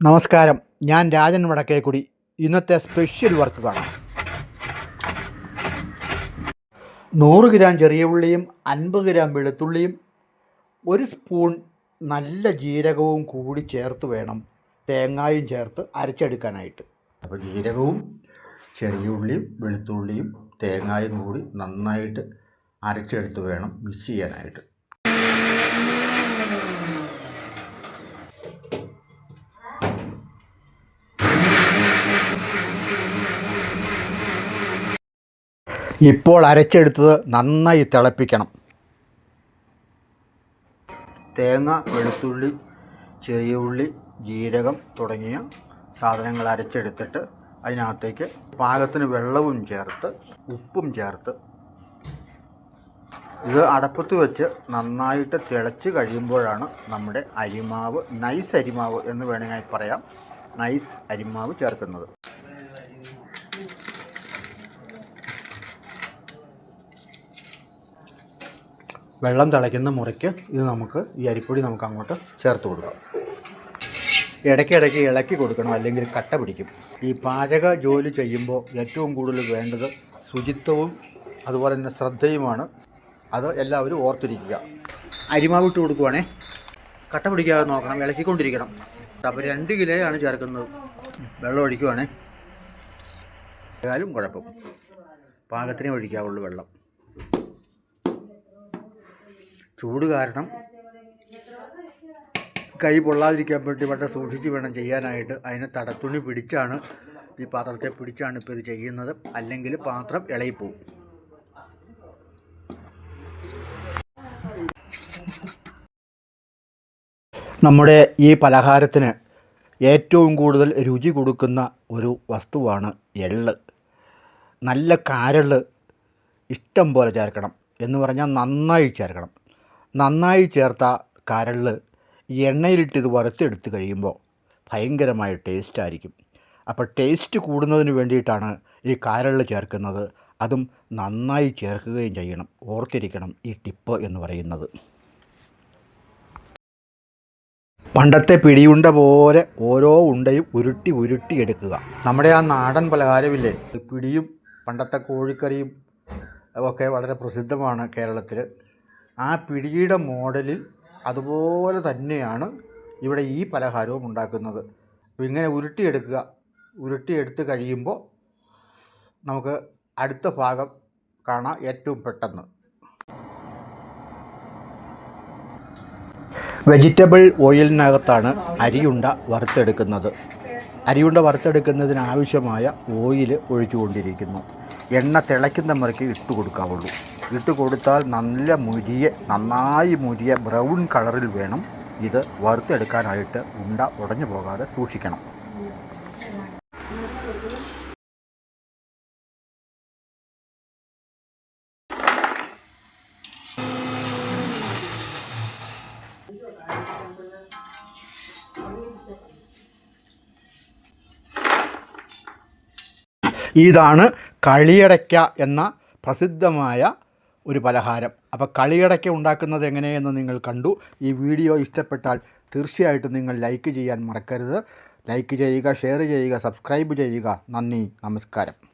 നമസ്കാരം. ഞാൻ രാജൻ വടക്കേക്കുടി. ഇന്നത്തെ സ്പെഷ്യൽ വർക്ക് കാണാം. നൂറ് ഗ്രാം ചെറിയ ഉള്ളിയും അൻപത് ഗ്രാം വെളുത്തുള്ളിയും ഒരു സ്പൂൺ നല്ല ജീരകവും കൂടി ചേർത്ത് വേണം. തേങ്ങായും ചേർത്ത് അരച്ചെടുക്കാനായിട്ട്. അപ്പോൾ ജീരകവും ചെറിയ ഉള്ളിയും വെളുത്തുള്ളിയും തേങ്ങായും കൂടി നന്നായിട്ട് അരച്ചെടുത്ത് വേണം മിക്സ് ചെയ്യാനായിട്ട്. ഇപ്പോൾ അരച്ചെടുത്തത് നന്നായി തിളപ്പിക്കണം. തേങ്ങ വെളുത്തുള്ളി ചെറിയ ഉള്ളി ജീരകം തുടങ്ങിയ സാധനങ്ങൾ അരച്ചെടുത്തിട്ട് അതിനകത്തേക്ക് പാകത്തിന് വെള്ളവും ചേർത്ത് ഉപ്പും ചേർത്ത് ഇത് അടപ്പത്ത് വെച്ച് നന്നായിട്ട് തിളച്ച് കഴിയുമ്പോഴാണ് നമ്മുടെ അരിമാവ് നൈസ് അരിമാവ് എന്ന് വേണമെങ്കിൽ പറയാം. നൈസ് അരിമാവ് ചേർക്കുന്നത്. വെള്ളം തിളയ്ക്കുന്ന മുറയ്ക്ക് ഇത് നമുക്ക് ഈ അരിപ്പൊടി നമുക്ക് അങ്ങോട്ട് ചേർത്ത് കൊടുക്കാം. ഇടയ്ക്കിടയ്ക്ക് ഇളക്കി കൊടുക്കണം അല്ലെങ്കിൽ കട്ട പിടിക്കും. ഈ പാചക ജോലി ചെയ്യുമ്പോൾ ഏറ്റവും കൂടുതൽ വേണ്ടത് ശുചിത്വവും അതുപോലെ തന്നെ ശ്രദ്ധയുമാണ്. അത് എല്ലാവരും ഓർത്തിരിക്കുക. അരിമാവ് ഇട്ട് കൊടുക്കുവാണേ. കട്ട പിടിക്കാതെ നോക്കണം ഇളക്കിക്കൊണ്ടിരിക്കണം. അപ്പോൾ രണ്ട് കിലോയാണ് ചേർക്കുന്നത്. വെള്ളം ഒഴിക്കുവാണേ. ഏതായാലും കുഴപ്പം. പാകത്തിനേ ഒഴിക്കാവുള്ളൂ വെള്ളം. ചൂട് കാരണം കൈ പൊള്ളാതിരിക്കാൻ വേണ്ടി വളരെ സൂക്ഷിച്ച് വേണം ചെയ്യാനായിട്ട്. അതിനെ തടത്തുണി പിടിച്ചാണ് ഈ പാത്രത്തെ പിടിച്ചാണ് ഇപ്പോൾ ഇത് ചെയ്യുന്നത്. അല്ലെങ്കിൽ പാത്രം ഇളയിപ്പോവും നമ്മുടെ ഈ പലഹാരത്തിന് ഏറ്റവും കൂടുതൽ രുചി കൊടുക്കുന്ന ഒരു വസ്തുവാണ് എള്ള്. നല്ല കാരൾ ഇഷ്ടം പോലെ ചേർക്കണം എന്ന് പറഞ്ഞാൽ നന്നായി ചേർക്കണം. നന്നായി ചേർത്ത കരൾ എണ്ണയിലിട്ട് വറുത്തെടുത്ത് കഴിയുമ്പോൾ ഭയങ്കരമായ ടേസ്റ്റ് ആയിരിക്കും അപ്പോൾ ടേസ്റ്റ് കൂടുന്നതിന് വേണ്ടിയിട്ടാണ് ഈ കാരൾ ചേർക്കുന്നത്. അതും നന്നായി ചേർക്കുകയും ചെയ്യണം. ഓർത്തിരിക്കണം ഈ ടിപ്പ് എന്ന് പറയുന്നത്. പണ്ടത്തെ പിടിയുണ്ട പോലെ ഓരോ ഉണ്ടയും ഉരുട്ടി ഉരുട്ടി എടുക്കുക. നമ്മുടെ ആ നാടൻ പലഹാരമില്ലേ? പിടിയും പണ്ടത്തെ കോഴിക്കറിയും ഒക്കെ വളരെ പ്രസിദ്ധമാണ് കേരളത്തിൽ ആ പിടിയുടെ മോഡലിൽ അതുപോലെ തന്നെയാണ് ഇവിടെ ഈ പലഹാരവും ഉണ്ടാക്കുന്നത്. അപ്പോൾ ഇങ്ങനെ ഉരുട്ടിയെടുക്കുക. ഉരുട്ടിയെടുത്ത് കഴിയുമ്പോൾ നമുക്ക് അടുത്ത ഭാഗം കാണാം ഏറ്റവും പെട്ടെന്ന്. വെജിറ്റബിൾ ഓയിലിനകത്താണ് അരിയുണ്ട വറുത്തെടുക്കുന്നത്. അരിയുണ്ട വറുത്തെടുക്കുന്നതിന് ആവശ്യമായ ഓയിൽ ഒഴിച്ചുകൊണ്ടിരിക്കുന്നു. എണ്ണ തിളയ്ക്കുന്ന മുറയ്ക്ക് ഇട്ട് കൊടുക്കാവുള്ളൂ ഇട്ട് കൊടുത്താൽ നല്ല മുരിയെ നന്നായി മുരിയ ബ്രൗൺ കളറിൽ വേണം. ഇത് വറുത്തെടുക്കാനായിട്ട് ഉണ്ട ഉടഞ്ഞു പോകാതെ സൂക്ഷിക്കണം. ഇതാണ് കളിയടയ്ക്ക എന്ന പ്രസിദ്ധമായ ഒരു പലഹാരം. അപ്പോൾ കളിയടയ്ക്ക ഉണ്ടാക്കുന്നത് എങ്ങനെയെന്ന് നിങ്ങൾ കണ്ടു. ഈ വീഡിയോ ഇഷ്ടപ്പെട്ടാൽ തീർച്ചയായിട്ടും നിങ്ങൾ ലൈക്ക് ചെയ്യാൻ മറക്കരുത്. ലൈക്ക് ചെയ്യുക ഷെയർ ചെയ്യുക സബ്സ്ക്രൈബ് ചെയ്യുക. നന്ദി നമസ്കാരം.